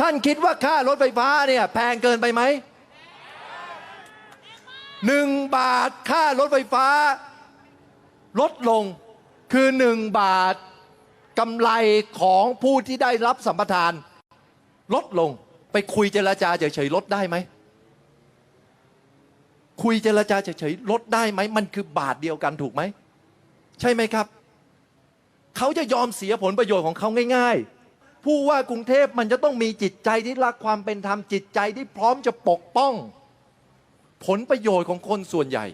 ท่านคิดว่าค่ารถไฟฟ้าเนี่ยแพงเกินไปไหมหนึ่งบาทค่ารถไฟฟ้า ลดลงคือหนึ่งบาทกำไรของผู้ที่ได้รับสัมปทาน ลดลงไปคุยเจรจาเฉยๆลดได้ไหม คุยเจรจาเฉยๆลดได้ไหม มันคือบาทเดียวกันถูกไหม ใช่ไหมครับ เขาจะยอมเสียผลประโยชน์ของเขาง่าย ๆ ผู้ว่ากรุงเทพมันจะต้องมีจิตใจที่รักความเป็นธรรมจิตใจที่พร้อมจะปกป้อง ผลประโยชน์ของคนส่วนใหญ่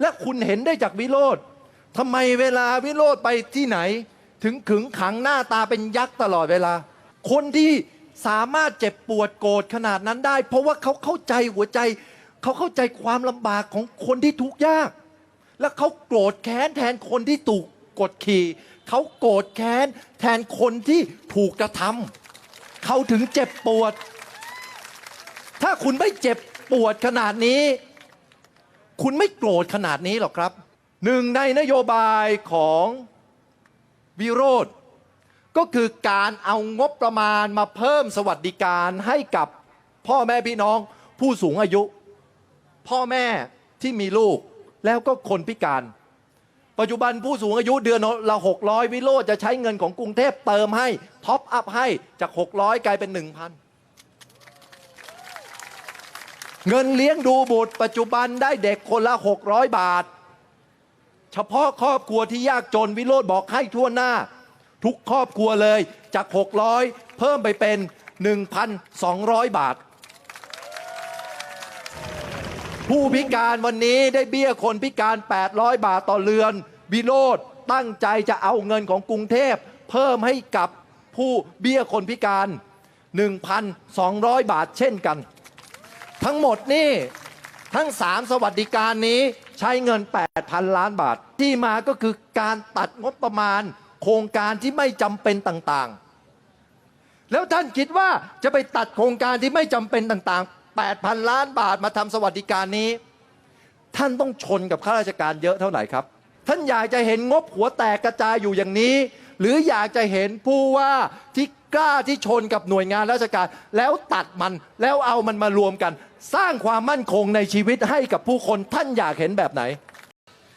และคุณเห็นได้จากวิโรธทำไมเวลาวิโรธไปที่ไหน ถึงขึงขังหน้าตาเป็นยักษ์ตลอดเวลา คนที่สามารถเจ็บปวดโกรธขนาดนั้นได้ เพราะว่าเขาเข้าใจหัวใจ เขาเข้าใจความลำบากของคนที่ทุกข์ยาก และเขาโกรธแค้นแทนคนที่ถูกกดขี่ เขาโกรธแค้น แทนคนที่ถูกกระทำเขาถึงเจ็บปวด ถ้าคุณไม่เจ็บปวดขนาดนี้ คุณไม่โกรธขนาดนี้หรอกครับ หนึ่งในนโยบายของวิโรธก็คือการเอางบประมาณมาเพิ่มสวัสดิการให้กับพ่อแม่พี่น้องผู้สูงอายุ พ่อแม่ที่มีลูกแล้วก็คนพิการ ปัจจุบันผู้สูงอายุเดือนละ600 วิโรจจะใช้เงินของกรุงเทพเติมให้ ท็อปอัพให้จาก 600 กลายเป็น 1,000 เงินเลี้ยงดูบุตร ปัจจุบันได้เด็กคนละ 600 บาท เฉพาะครอบครัวที่ยากจนวิโรธบอกให้ทั่วหน้า ทุกครอบครัวเลยจาก 600 เพิ่มไปเป็น 1,200 บาท ผู้พิการวันนี้ได้เบี้ยคนพิการ 800 บาทต่อเรือน วิโรธตั้งใจจะเอาเงินของกรุงเทพ เพิ่มให้กับผู้เบี้ยคนพิการ 1,200 บาทเช่นกัน ทั้งหมดนี่ทั้ง 3 สวัสดิการนี้ใช้เงิน 8,000 ล้านบาท ที่มาก็คือการตัดงบประมาณ โครงการที่ไม่จำเป็นต่างๆ แล้วท่านคิดว่าจะไปตัดโครงการที่ไม่จำเป็นต่างๆ 8,000 ล้านบาทมาทำสวัสดิการนี้ ท่านต้องชนกับข้าราชการเยอะเท่าไหร่ครับ ท่านอยากจะเห็นงบหัวแตกกระจายอยู่อย่างนี้ หรืออยากจะเห็นผู้ว่าที่กล้าที่ชนกับหน่วยงานราชการ แล้วตัดมันแล้วเอามันมารวมกัน สร้างความมั่นคงในชีวิตให้กับผู้คนท่านอยากเห็นแบบไหน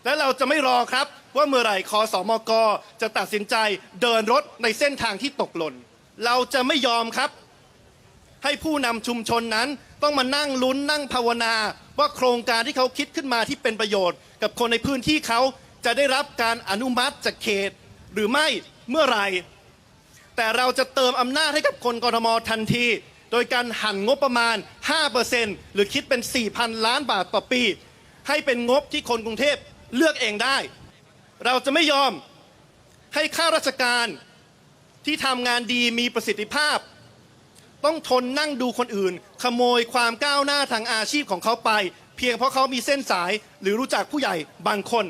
และเราจะไม่รอครับว่าเมื่อไหร่คอสอมกจะตัดสินใจเดินรถในเส้นทางที่ตกหล่น เราจะไม่ยอมครับ ให้ผู้นำชุมชนนั้น ต้องมานั่งลุ้นนั่งภาวนา ว่าโครงการที่เขาคิดขึ้นมาที่เป็นประโยชน์ กับคนในพื้นที่เขาจะได้รับการอนุมัติจากเขต หรือไม่เมื่อไหร่ แต่เราจะเติมอำนาจให้กับคนกรทมทันที โดยการหั่นงบประมาณ 5%หรือคิดเป็น 4,000 ล้านบาทต่อปี ให้เป็นงบที่คนกรุงเทพเลือกเองได้ เราจะไม่ยอมให้ข้าราชการที่ทำงานดีมีประสิทธิภาพ ต้องทนนั่งดูคนอื่น ขโมยความก้าวหน้าทางอาชีพของเขาไป เพียงเพราะเขามีเส้นสายหรือรู้จักผู้ใหญ่บางคน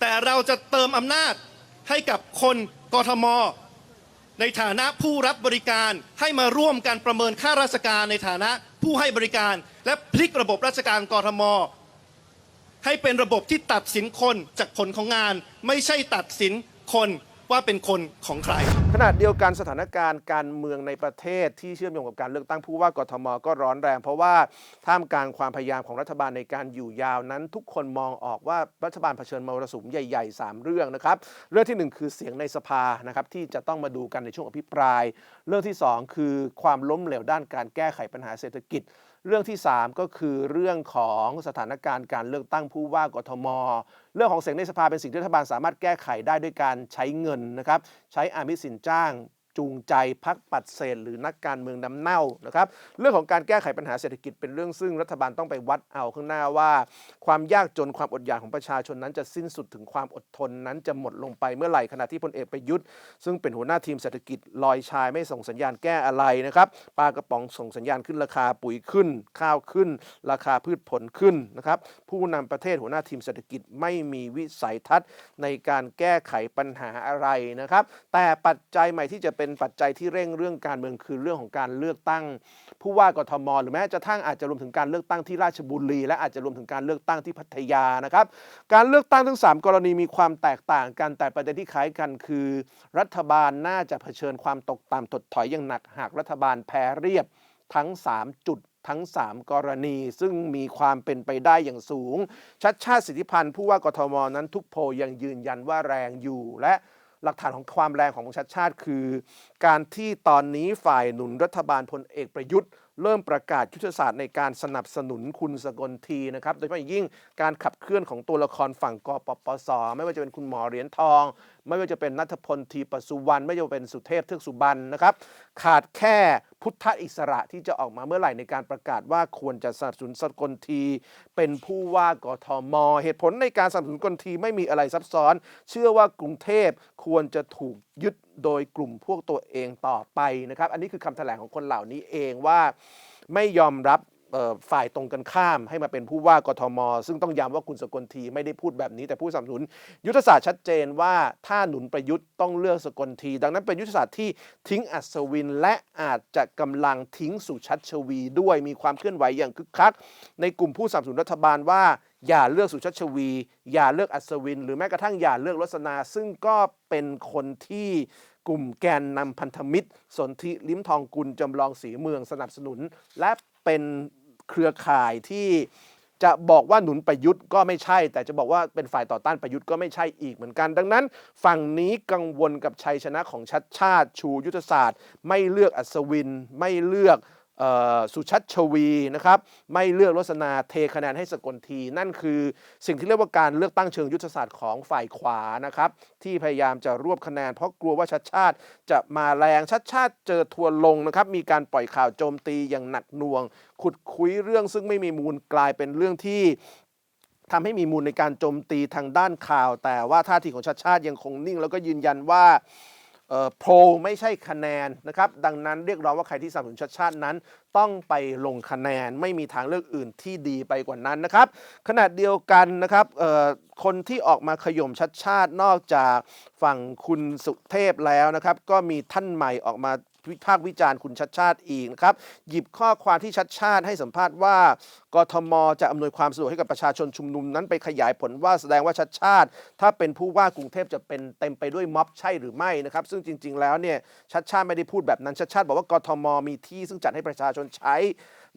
แต่เราจะเติมอำนาจให้กับคนกทม ในฐานะผู้รับบริการให้มาร่วมกันประเมินค่าราชการในฐานะผู้ให้บริการ และพลิกระบบราชการกทม ให้เป็นระบบที่ตัดสินคนจากผลของงาน ไม่ใช่ตัดสินคน ว่าเป็นคนของใครขณะเดียวกันสถานการณ์การเมืองในประเทศที่เชื่อมโยงกับการเลือกตั้งผู้ว่ากทมก็ร้อนแรง เพราะว่าท่ามกลางความพยายามของรัฐบาลในการอยู่ยาวนั้น ทุกคนมองออกว่ารัฐบาลเผชิญมรสุมใหญ่ๆ 3 เรื่องนะครับเรื่องทีหนึ่1 คือเสียงในสภานะครับที่จะต้องมาดูกันในช่วงอภิปราย เรื่องที่ 2 คือความล้มเหลวด้านการแก้ไขปัญหาเศรษฐกิจ เรื่องที่ 3 ก็คือเรื่องของสถานการณ์การเลือกตั้งผู้ว่ากทม เรื่องของเสียงในสภาเป็นสิ่งที่รัฐบาลสามารถแก้ไขได้ด้วยการใช้เงินนะครับ ใช้อามิสินจ้าง จูงใจพักปัดเศษหรือนักการเมืองน้ำเน่านะครับเรื่องของการแก้ไขปัญหาเศรษฐกิจเป็นเรื่องซึ่งรัฐบาลต้องไปวัดเอาข้างหน้าว่า ความยากจนความอดอยากของประชาชนนั้นจะสิ้นสุดถึงความอดทนนั้นจะหมดลงไปเมื่อไหร่ขณะที่พลเอกประยุทธ์ ซึ่งเป็นหัวหน้าทีมเศรษฐกิจลอยชายไม่ส่งสัญญาณแก้อะไรนะครับปลากระป๋องส่งสัญญาณขึ้นราคาปุ๋ยขึ้น ข้าวขึ้น ราคาพืชผลขึ้นนะครับผู้นำประเทศหัวหน้าทีมเศรษฐกิจไม่มีวิสัยทัศน์ในการแก้ไขปัญหาอะไรนะครับแต่ปัจจัยใหม่ที่จะเป็นเป็นปัจจัยที่เร่งเรื่องการเมืองคือเรื่องของการเลือกตั้ง ผู้ว่ากทม หรือแม้จะทั้งอาจจะรวมถึงการเลือกตั้งที่ราชบุรี และอาจจะรวมถึงการเลือกตั้งที่พัทยานะครับ การเลือกตั้งทั้ง 3 กรณีมีความแตกต่างกันแต่ประเด็นที่คล้ายกันคือ รัฐบาลน่าจะเผชิญความตกต่ำถดถอยอย่างหนักหากรัฐบาลแพ้เรียบทั้ง 3 จุดทั้ง 3 กรณี ซึ่งมีความเป็นไปได้อย่างสูง ชัดชาติสิทธิพันธ์ผู้ว่ากทมนั้นทุกโพยังยืนยันว่าแรงอยู่และ หลักฐานของความแรงของชัดชาติคือ การที่ตอนนี้ฝ่ายหนุนรัฐบาลพลเอกประยุทธ์ เริ่มประกาศยุทธศาสตร์ในการสนับสนุนคุณสกลทีนะครับ โดยเฉพาะอย่างยิ่งการขับเคลื่อนของตัวละครฝั่งกปปส ไม่ว่าจะเป็นคุณหมอเหรียญทอง ไม่ว่าจะเป็นนัทพลทีปสุวรรณไม่ว่าจะเป็นสุเทพเทือกสุบรรณนะครับ ขาดแค่พุทธอิสระที่จะออกมาเมื่อไหร่ในการประกาศว่าควรจะสนับสนุนสกลที เป็นผู้ว่ากทม เหตุผลในการสนับสนุนกลทีไม่มีอะไรซับซ้อน เชื่อว่ากรุงเทพควรจะถูกยึดโดยกลุ่มพวกตัวเองต่อไปนะครับ อันนี้คือคำแถลงของคนเหล่านี้เองว่าไม่ยอมรับ ฝ่ายตรงกันข้ามให้มาเป็นผู้ว่ากทม ซึ่งต้องย้ำว่าคุณสกลทีไม่ได้พูดแบบนี้ แต่ผู้สนับสนุน ยุทธศาสตร์ชัดเจนว่าถ้าหนุนประยุทธ์ต้องเลือกสกลที ดังนั้นเป็นยุทธศาสตร์ที่ทิ้งอัศวิน และอาจจะกำลังทิ้งสุชัชวีด้วยมีความเคลื่อนไหวอย่างคึกคัก ในกลุ่มผู้สนับสนุนรัฐบาลว่าอย่าเลือกสุชัชวี อย่าเลือกอัศวิน หรือแม้กระทั่งอย่าเลือกรสนาซึ่งก็เป็นคนที่กลุ่มแกนนำพันธมิตร สนธิลิ้มทองกุลจำลองสีเมืองสนับสนุน และเป็น เครือข่ายที่จะบอกว่าหนุนประยุทธ์ก็ไม่ใช่ แต่จะบอกว่าเป็นฝ่ายต่อต้านประยุทธ์ก็ไม่ใช่อีกเหมือนกัน ดังนั้น ฝั่งนี้กังวลกับชัยชนะของชัดชาติ ชูยุทธศาสตร์ ไม่เลือกอัศวินไม่เลือก สุชัชวีนะครับไม่เลือกรสนาเทคะแนนให้สกลที นั่นคือสิ่งที่เรียกว่าการเลือกตั้งเชิงยุทธศาสตร์ของฝ่ายขวานะครับที่พยายามจะรวบคะแนน เพราะกลัวว่าชัดชาติ จะมาแรงชัดชาติเจอทัวร์ลงนะครับมีการปล่อยข่าวโจมตีอย่างหนักหน่วง ขุดคุยเรื่องซึ่งไม่มีมูลกลายเป็นเรื่องที่ทำให้มีมูลในการโจมตีทางด้านข่าว แต่ว่าท่าทีของชาติชาติยังคงนิ่ง แล้วก็ยืนยันว่า โพลไม่ใช่คะแนนนะครับ ดังนั้นเรียกร้องว่าใครที่สนับสนุนชาติชาตินั้น ต้องไปลงคะแนนไม่มีทางเลือกอื่นที่ดีไปกว่านั้นนะครับ ขณะเดียวกันนะครับคนที่ออกมาขย่มชัดชาตินอกจากฝั่งคุณสุเทพแล้วนะครับ ก็มีท่านใหม่ออกมา วิพากษ์วิจารณ์คุณชัดชาติอีกนะครับ หยิบข้อความที่ชัดชาติให้สัมภาษณ์ว่ากทมจะอำนวยความสะดวกให้กับประชาชนชุมนุมนั้นไปขยายผลว่าแสดงว่าชัดชาติ ถ้าเป็นผู้ว่ากรุงเทพจะเป็นเต็มไปด้วยม็อบใช่หรือไม่นะครับ ซึ่งจริง ๆ แล้วเนี่ยชัดชาติไม่ได้พูดแบบนั้นชัดชาติบอกว่ากทมมีที่ซึ่งจัดให้ประชาชนใช้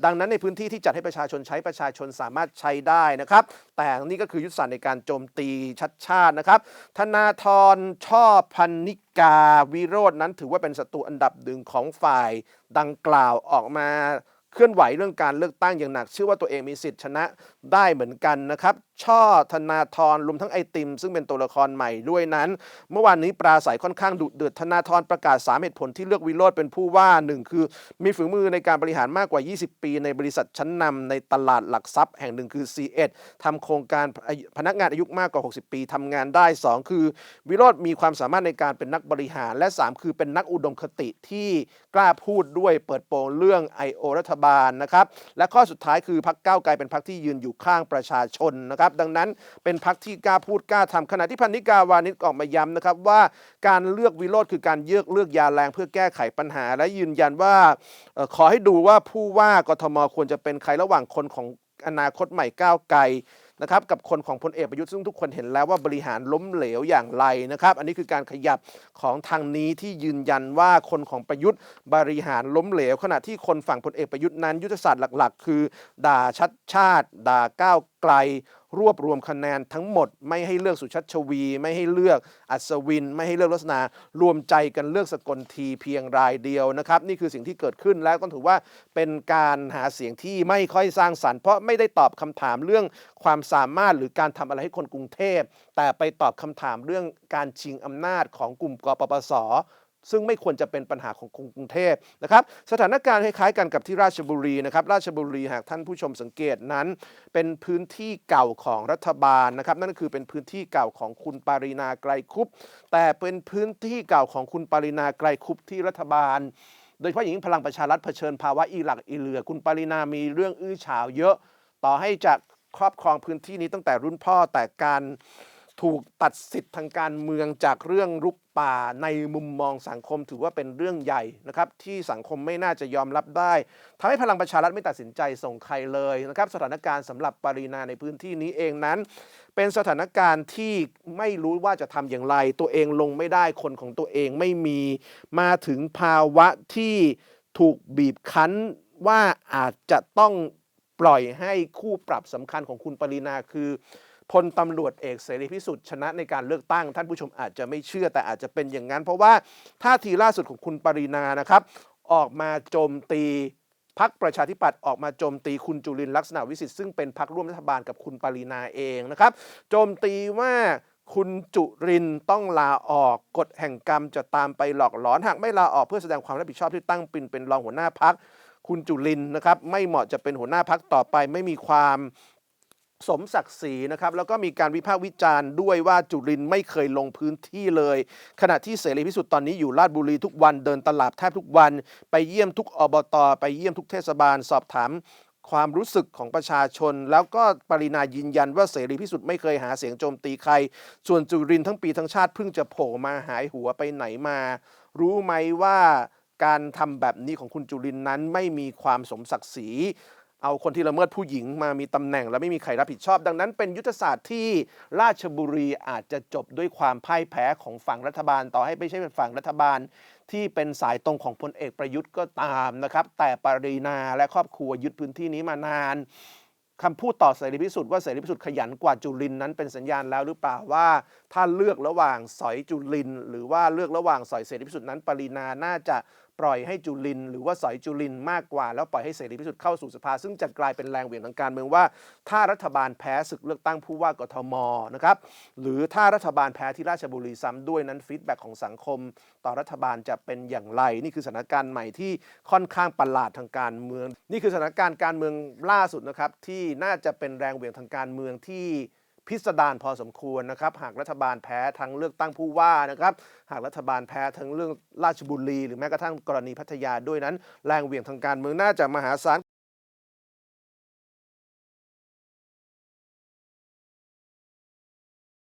ดังนั้นในพื้นที่ที่จัดให้ประชาชนใช้ประชาชนสามารถใช้ได้นะครับ แต่นี่ก็คือยุทธศาสตร์ในการโจมตีชัดชาตินะครับ ธนาธรช่อพันนิกาวิโรจน์นั้นถือว่าเป็นศัตรูอันดับหนึ่งของฝ่ายดังกล่าวออกมา ลื่อนไหวเรื่องการเลือกตั้งอย่างหนัก เชื่อว่าตัวเองมีสิทธิ์ชนะได้เหมือนกันนะครับ ช่อธนาธรรวมทั้งไอติม ซึ่งเป็นตัวละครใหม่ด้วยนั้น เมื่อวานนี้ปราศัยค่อนข้างดุเดือดธนาธรประกาศ 3 เหตุผลที่เลือกวิโรธเป็นผู้ว่า1คือ มีฝีมือในการบริหารมากกว่า 20 ปี ในบริษัทชั้นนำในตลาดหลักทรัพย์แห่งหนึ่งคือ C1 ทำโครงการพนักงานอายุมากกว่า 60 ปีทำงานได้ 2 คือ วิโรธมีความสามารถในการเป็นนักบริหารและ 3 คือเป็นนักอุดมคติที่กล้าพูดด้วยเปิดโปงเรื่อง I.O. รัฐบาลนะครับ และข้อสุดท้ายคือพักก้าวไกลเป็นพักที่ยืนอยู่ข้างประชาชนนะครับ ดังนั้นเป็นพักที่กล้าพูดกล้าทำขณะที่พันนิกาวานิชออกมาย้ำนะครับว่าการเลือกวิโรธคือการเลือกเลือกยาแรงเพื่อแก้ไขปัญหา และยืนยันว่าออขอให้ดูว่าผู้ว่ากทมควรจะเป็นใครระหว่างคนของอนาคตใหม่ก้าวไกล นะครับกับคนของพลเอกประยุทธ์ซึ่งทุกคนเห็นแล้วว่าบริหารล้มเหลวอย่างไรนะครับ อันนี้คือการขยับของทางนี้ที่ยืนยันว่าคนของประยุทธ์บริหารล้มเหลว ขณะที่คนฝั่งพลเอกประยุทธ์นั้นยุทธศาสตร์หลัก ๆ คือ ด่าชัดชาติ ด่าก้าวไกล รวบรวมคะแนนทั้งหมด ไม่ให้เลือกสุชัชวี ไม่ให้เลือกอัศวิน ไม่ให้เลือกลักษณะรวมใจกันเลือกสกลทีเพียงรายเดียวนะครับนี่คือสิ่งที่เกิดขึ้นแล้วก็ถือว่าเป็นการหาเสียงที่ไม่ค่อยสร้างสรรค์เพราะไม่ได้ตอบคำถามเรื่องความสามารถหรือการทำอะไรให้คนกรุงเทพ แต่ไปตอบคำถามเรื่องการชิงอำนาจของกลุ่มกปปส ซึ่งไม่ควรจะเป็นปัญหาของกรุงเทพนะครับสถานการณ์คล้ายๆกันกับที่ราชบุรีนะครับราชบุรีหากท่านผู้ชมสังเกตนั้น เป็นพื้นที่เก่าของรัฐบาลนะครับนั่นก็คือเป็นพื้นที่เก่าของคุณปารินาไกรคุปแต่เป็นพื้นที่เก่าของคุณปารินาไกรคุปที่รัฐบาล โดยเฉพาะอย่างยิ่งพลังประชารัฐเผชิญภาวะอีหลักอีเหลือ คุณปารินามีเรื่องอื้อฉาวเยอะ ต่อให้จะครอบครองพื้นที่นี้ตั้งแต่รุ่นพ่อแต่การถูกตัดสิทธิ์ทางการเมืองจากเรื่องรุก ป่าในมุมมองสังคมถือว่าเป็นเรื่องใหญ่นะครับที่สังคมไม่น่าจะยอมรับได้ทำให้พลังประชารัฐไม่ตัดสินใจส่งใครเลยนะครับสถานการณ์สำหรับปรินาในพื้นที่นี้เองนั้น เป็นสถานการณ์ที่ไม่รู้ว่าจะทำอย่างไร ตัวเองลงไม่ได้คนของตัวเองไม่มีมาถึงภาวะที่ถูกบีบคั้นว่าอาจจะต้องปล่อยให้คู่ปรับสำคัญของคุณปรินาคือ พลตำรวจเอกเสรีพิสุทธิ์ชนะในการเลือกตั้ง ท่านผู้ชมอาจจะไม่เชื่อแต่อาจจะเป็นอย่างนั้น เพราะว่าท่าทีล่าสุดของคุณปรินานะครับ ออกมาโจมตีพักประชาธิปัตย์ออกมาโจมตีคุณจุลินลักษณะวิสิทธิ์ซึ่งเป็นพักร่วมรัฐบาลกับคุณปรินาเองนะครับ โจมตีว่าคุณจุรินต้องลาออกกฎแห่งกรรมจะตามไปหลอกหลอนหากไม่ลาออกเพื่อแสดงความรับผิดชอบที่ตั้งปินเป็นรองหัวหน้าพักคุณจุลินนะครับไม่เหมาะจะเป็นหัวหน้าพักต่อไปไม่มีความ สมศักดิ์ศรีนะครับแล้วก็มีการวิพากษ์วิจารณ์ด้วยว่าจุรินไม่เคยลงพื้นที่เลย ขณะที่เสรีพิสุทธิ์ตอนนี้อยู่ราชบุรีทุกวันเดินตลาดแทบทุกวัน ไปเยี่ยมทุกอบตไปเยี่ยมทุกเทศบาล สอบถามความรู้สึกของประชาชน แล้วก็ปรินายืนยันว่าเสรีพิสุทธิ์ไม่เคยหาเสียงโจมตีใคร ส่วนจุรินทั้งปีทั้งชาติเพิ่งจะโผล่มาหายหัวไปไหนมา รู้ไหมว่าการทำแบบนี้ของคุณจุรินนั้นไม่มีความสมศักดิ์ศรี เอาคนที่ละเมิดผู้หญิงมามีตำแหน่ง และไม่มีใครรับผิดชอบ ดังนั้นเป็นยุทธศาสตร์ที่ราชบุรีอาจจะจบด้วยความพ่ายแพ้ของฝั่งรัฐบาล ต่อให้ไม่ใช่เป็นฝั่งรัฐบาล ที่เป็นสายตรงของพลเอกประยุทธ์ก็ตามนะครับ แต่ปรินาและครอบครัวยึดพื้นที่นี้มานานคำพูดต่อเสรีพิสุทธิ์ว่าเสรีพิสุทธิ์ขยันกว่าจุลินนั้นเป็นสัญญาณแล้วหรือเปล่าว่า ถ้าเลือกระหว่างสอยจุลิน หรือว่าเลือกระหว่างสอยเสรีพิสุทธิ์นั้นปรินาน่าจะ ปล่อยให้จุลิน หรือว่าสอยจุลินมากกว่า แล้วปล่อยให้เสรีพิสุทธิ์เข้าสู่สภา ซึ่งจะกลายเป็นแรงเหวี่ยงทางการเมืองว่า ถ้ารัฐบาลแพ้ศึกเลือกตั้งผู้ว่ากทมนะครับหรือถ้ารัฐบาลแพ้ที่ราชบุรีซ้ำด้วยนั้นฟีดแบ็กของสังคม ต่อรัฐบาลจะเป็นอย่างไร นี่คือสถานการณ์ใหม่ที่ค่อนข้างประหลาดทางการเมือง นี่คือสถานการณ์การเมืองล่าสุดนะครับที่น่าจะเป็นแรงเหวี่ยงทางการเมืองที่ พิสดารพอสมควรนะครับ หากรัฐบาลแพ้ทั้งเลือกตั้งผู้ว่านะครับ หากรัฐบาลแพ้ทั้งเรื่องราชบุรี หรือแม้กระทั่งกรณีพัทยาด้วยนั้น แรงเหวี่ยงทางการเมืองน่าจะมหาศาล